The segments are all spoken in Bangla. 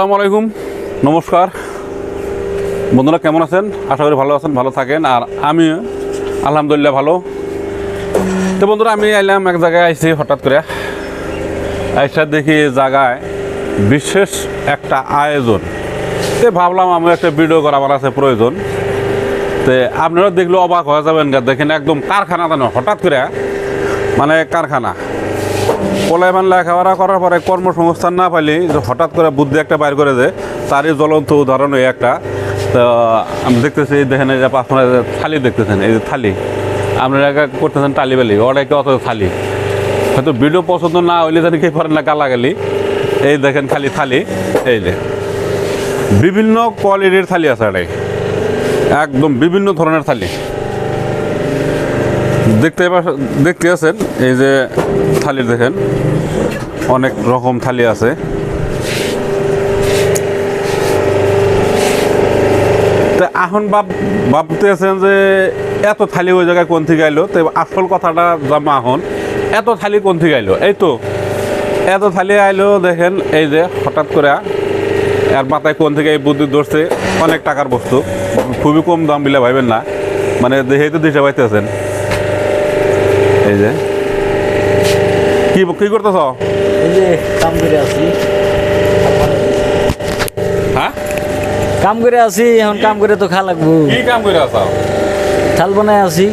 আসসালামু আলাইকুম। নমস্কার। বন্ধুরা, কেমন আছেন? আশা করি ভালো আছেন, ভালো থাকেন। আর আমি আলহামদুলিল্লাহ ভালো। তো বন্ধুরা, আমি আইলাম এক জায়গায় আইছি হঠাৎ করে। আইসা দেখি জায়গায় বিশেষ একটা আয়োজন। তে ভাবলাম আমি একটা ভিডিও করা আমার আছে, প্রয়োজন। তে আপনারা দেখলে অবাক হয়ে যাবেন দেখেন একদম কারখানা জানো হঠাৎ করে মানে কারখানা। পোলাইমান লেখাপড়া করার পরে কর্মসংস্থান না পাইলে হঠাৎ করে বুদ্ধি একটা বাইর করে দেয়, তারই জ্বলন্ত উদাহরণ এই একটা। তো আমি দেখতেছি, দেখেন এই যে আপনারা থালি দেখতেছেন, এই যে থালি। আপনারা করতেছেন টালি বালি ওটা কি অত থালি। হয়তো ভিডিও পছন্দ না হইলে জানি কি করেন না, গালাগালি। এই দেখেন খালি থালি, এই যে। বিভিন্ন কোয়ালিটির থালি আছে এটাই একদম বিভিন্ন ধরনের থালি। দেখতে দেখতে আছেন? এই যে থালি দেখেন। অনেক রকম থালি আছে। তা এখন বাপ ভাবতে আছেন যে এত থালি ওই জায়গায় কোন থেকে আইলো? তো আসল কথাটা জামা এখন। এত থালি কোন থেকে আইলো? এই তো, এত থালি আইলো দেখেন, এই যে হঠাৎ করে আর মাথায় কোন থেকে এই বুদ্ধি ধরছে? অনেক টাকার বস্তু। খুবই কম দাম বিলে ভাইবেন না। মানে দেখেই তো দিশা পাইতেছেন এই যে। কি কি করতেছ? এই যে কাম করে আছি। হ্যাঁ কাম করে আছি এখন কাম করে তো খা লাগবো। কি কাম করে আছ? থাল বানায় আছি।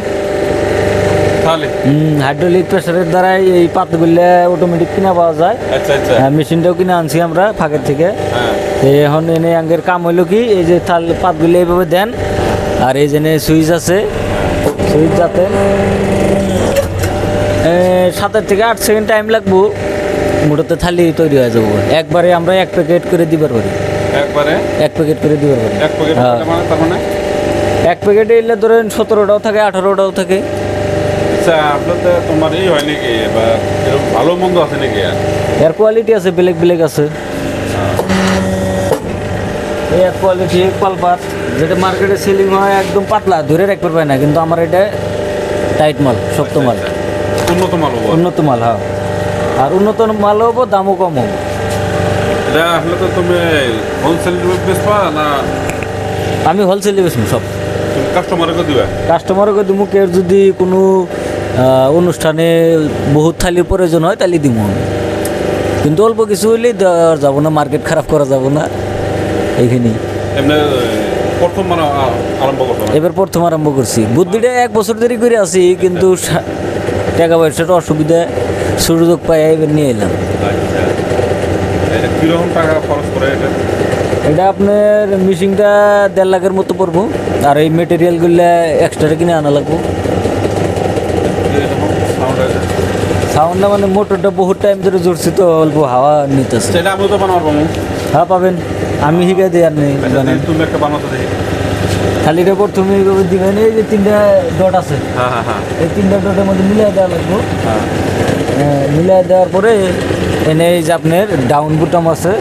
হাইড্রোলিক প্রেসারের দ্বারাই এই পাতগুলো অটোমেটিক কিনা পাওয়া যায়। আচ্ছা আচ্ছা। হ্যাঁ, মেশিনটাও কিনে আনছি আমরা ফাঁকের থেকে। হ্যাঁ। এখন এনে আঙ্গের কাম হইল কি এই যে থাল পাতগুলো এইভাবে দেন। আর এই যে সুইচ আছে। সুইচ যাতে সাতের থেকে আট সেকেন্ড টাইম লাগবো। মোটাতে থালি তৈরি হয়ে যাব। একবারে আমরা এক প্যাকেট করে দিবার পারি। একবারে? এক প্যাকেট করে দিবার পারি। এক প্যাকেট। মানে তার মানে? এক প্যাকেটে এলে ধরেন সতেরোটাও থাকে আঠারোটাও থাকে। আচ্ছা তোমার এই হয় নাকি? বা এরকম ভালো মন্দ আছে নাকি? এর কোয়ালিটি আছে ব্ল্যাক ব্ল্যাক আছে। এই এক কোয়ালিটি যেটা মার্কেটে সেলিং হয় একদম পাতলা ধরে রাখতে পারবে না কিন্তু আমার এটা টাইট মাল শক্ত মাল। উন্নত মাল হব। উন্নত মাল হ্যাঁ। আর উন্নত মাল হব দামও কম হব। এটা আসলে তো তুমি হোলসেল পাওয়া না আমি হোলসেলে বেশি সব। কাস্টমারকে দিবা? কাস্টমারকে দিমু কেউ যদি কোনো অনুষ্ঠানে বহুত থালির প্রয়োজন হয় তাহলে দিমু আমি। কিন্তু অল্প কিছু হইলেই দেওয়া যাব না মার্কেট খারাপ করা যাব না এইখানেই প্রথম আরম্ভ এবার প্রথম আরম্ভ করছি বুদ্ধিটা এক বছর দেরি করে আছি কিন্তু টাকা পয়সাটা অসুবিধা সুযোগ পাই এবার নিয়ে এলাম। এটা কীরকম টাকা খরচ করে এটা? এটা আপনার মিশিংটা দেড় লাখের মতো পড়ব আর এই মেটেরিয়ালগুলো এক্সট্রা কিনে আনা লাগবো। সাউন্ডটা মানে মোটরটা বহুত টাইম ধরে জুড়ছি তো অল্প হাওয়া নিতেছে। সেটা আমি তো বানাবো হ্যাঁ পাবেন। আমি শিখাই দিই আর নেই আচ্ছা, তুমি একটা বানাতে খালিটা প্রথমে এইভাবে দিবেন এই যে তিনটা ডট আছে। হ্যাঁ হ্যাঁ হ্যাঁ। এই তিনটা ডটের মধ্যে মিলিয়ে দেওয়া লাগবো। মিলিয়ে দেওয়ার পরে এনে এই যে আপনার ডাউন বুটাম আছে।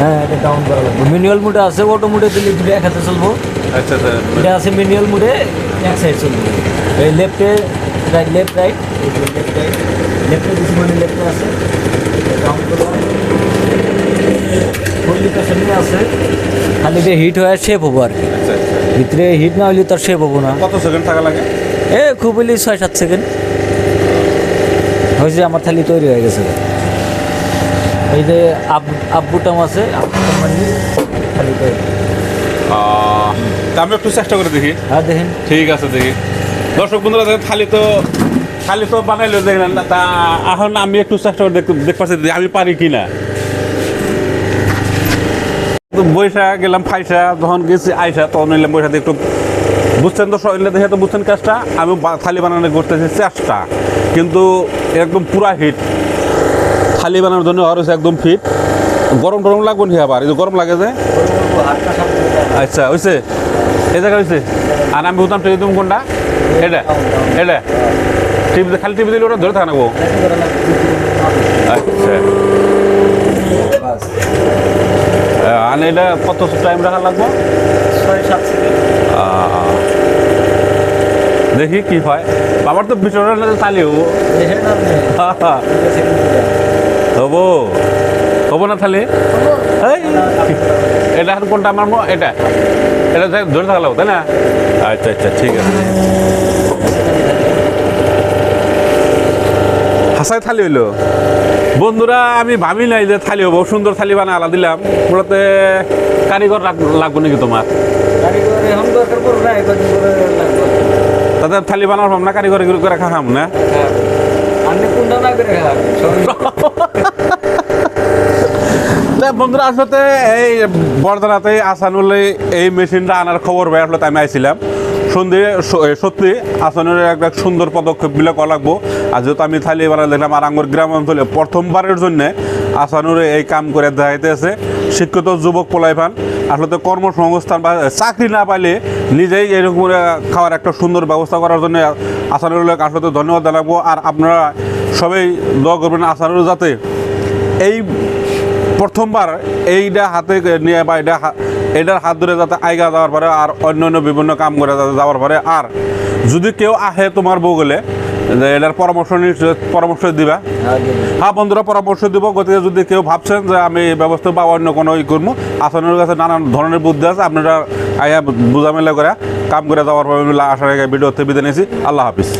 হ্যাঁ এটা ডাউন করা লাগবে। ম্যানুয়াল মুডে আছে অটো মুডে দিলে দুটো এক হাতে চলবো। আচ্ছা আচ্ছা এটা আছে ম্যানুয়াল মুডে এক সাইড চলবো। এই লেফটে right left right left right লেফটে কিছু মানে লেফটে আছে। ডাউন করব। ফুললি আছে। খালি এটা হিট হয়ে শেপ হব আর কি। আচ্ছা আচ্ছা। ভিতরে হিট না হলে তার শেপ হব না। কত সেকেন্ড থাকা লাগে? এ খুব হইলে ছয় সাত সেকেন্ড হয়েছে আমার থালি তৈরি হয়ে গেছে। এই যে আপ আপ বুটাম আছে থালি তৈরি। আমি একটু চেষ্টা করে দেখি। হ্যাঁ দেখেন। ঠিক আছে দেখি। দর্শক বন্ধুরা দেখেন খালি তো খালি তো বানাইলো দেখলেন না তা এখন আমি একটু চেষ্টা করে দেখ দেখ পাচ্ছি আমি পারি কি না তো বৈশা গেলাম ফাইসা যখন গেছি আইসা, তখন নিলাম দিয়ে একটু বুঝছেন তো, শরীরে দেখে তো বুঝছেন কাজটা? আমি থালি বানানো করতেছি চেষ্টা। কিন্তু একদম পুরা হিট। থালি বানানোর জন্য আর একদম ফিট গরম টরম লাগবে নি আবার? গরম লাগে যে। আচ্ছা হয়েছে এই জায়গা হয়েছে আর আমি বলতাম টিভি তুমি কোনটা? এটা এটা। টিভি খালি টিভি দিলে ওটা ধরে থাকে না গো আচ্ছা। আর এটা কত টাইম রাখা লাগবে? ছয় সাত সেকেন্ড দেখি কি হয়। বাবার তো বিচরণ চালি হব। হব। না তাহলে এটা কোনটা আমার এটা। এটা ধরে থাকল তাই না? আচ্ছা আচ্ছা ঠিক আছে। হাসাই থালি হইল? বন্ধুরা আমি ভাবি নাই যে থালি হব সুন্দর থালি বানা আলা দিলাম। মূলত কারিগর লাগ- লাগবে নাকি তোমার? কারিগর না তাদের থালি বানার ভাবনা কারিগর এগুলো করে খাম না? কোনটা না করে খাবেন তা বন্ধুরা আসলে এই বর্ধনাতে আসানুল এই- এই মেশিনটা আনার খবর পাই আসলে আমি আইছিলাম। সন্ধে সত্যি আসানুর একটা সুন্দর পদক্ষেপ বিলে করা লাগবো। আর যেহেতু আমি থালি বানা দেখলাম, আর আঙ্গুর গ্রাম অঞ্চলে প্রথমবারের জন্য আসানুর এই কাম করে দেখাইতেছে শিক্ষিত যুবক পোলাইফান আসলে কর্মসংস্থান বা চাকরি না পাইলে নিজেই এরকম খাওয়ার একটা সুন্দর ব্যবস্থা করার জন্য আসানুর আসলে ধন্যবাদ জানাব। আর আপনারা সবাই দোয়া করবেন আসানুর যাতে এই প্রথমবার এইটা হাতে নিয়ে বা এটা এটার হাত ধরে যাতে আইগা যাওয়ার পরে আর অন্য অন্য বিভিন্ন কাম করে যাতে যাওয়ার পরে আর যদি কেউ আহে তোমার বউ গেলে যে এটার পরামর্শ পরামর্শ দিবা। হ্যাঁ বন্ধুরা, পরামর্শ দিব। গতিকে যদি কেউ ভাবছেন যে আমি এই ব্যবস্থা বা অন্য কোনো ই করব আসনের কাছে নানান ধরনের বুদ্ধি আছে, আপনারা আইয়া বুঝামেলা করে কাম করে যাওয়ার পরে আশা রেখে ভিডিওতে বিদায় নিয়েছি আল্লাহ হাফিজ।